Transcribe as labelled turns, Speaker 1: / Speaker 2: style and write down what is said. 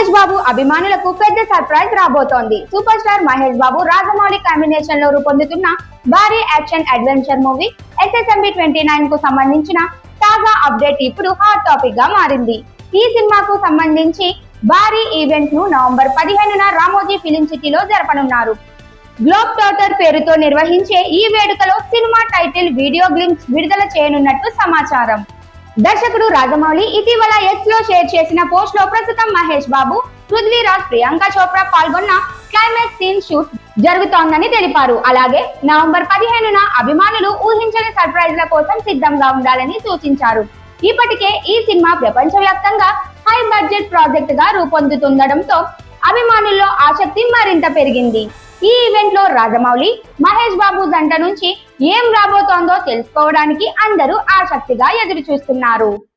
Speaker 1: మహేష్ బాబు అభిమానులకు పెద్ద సర్ప్రైజ్ రాబోతోంది. సూపర్ స్టార్ మహేష్ బాబు రాజమౌళి కాంబినేషన్లో రూపొందుతున్న భారీ action adventure movie SSMB twenty నైన్కు సంబంధించిన తాజా అప్డేట్ ఇప్పుడు హాట్ టాపిక్గా మారింది. ఈ సినిమాకు సంబంధించి భారీ ఈవెంట్ను నవంబర్ పదిహేనున రామోజీ ఫిలిం సిటీలో జరపనున్నారు. గ్లోబ్ టోటర్ పేరుతో నిర్వహించే ఈ వేడుకలో సినిమా టైటిల్ వీడియో గ్లిమ్స్ విడుదల చేయనున్నట్టు సమాచారం. దర్శకుడు రాజమౌళి ఇటీవల ఎక్స్లో షేర్ చేసిన పోస్ట్లో ప్రస్తుతం మహేష్ బాబు పృథ్వీరాజ్ ప్రియాంక చోప్రా పాల్గొన్న క్లైమాక్స్ సీన్ షూట్ జరుగుతోందని తెలిపారు. అలాగే నవంబర్ పదిహేనున అభిమానులు ఊహించని సర్ప్రైజ్ల కోసం సిద్ధంగా ఉండాలని సూచించారు. ఇప్పటికే ఈ సినిమా ప్రపంచవ్యాప్తంగా హై బడ్జెట్ ప్రాజెక్ట్గా రూపొందుతుండటంతో అభిమానుల్లో ఆసక్తి మరింత పెరిగింది. ఈ ఈవెంట్లో రాజమౌళి మహేష్ బాబు జంట నుంచి ఏం రాబోతోందో తెలుసుకోవడానికి అందరూ ఆసక్తిగా ఎదురు చూస్తున్నారు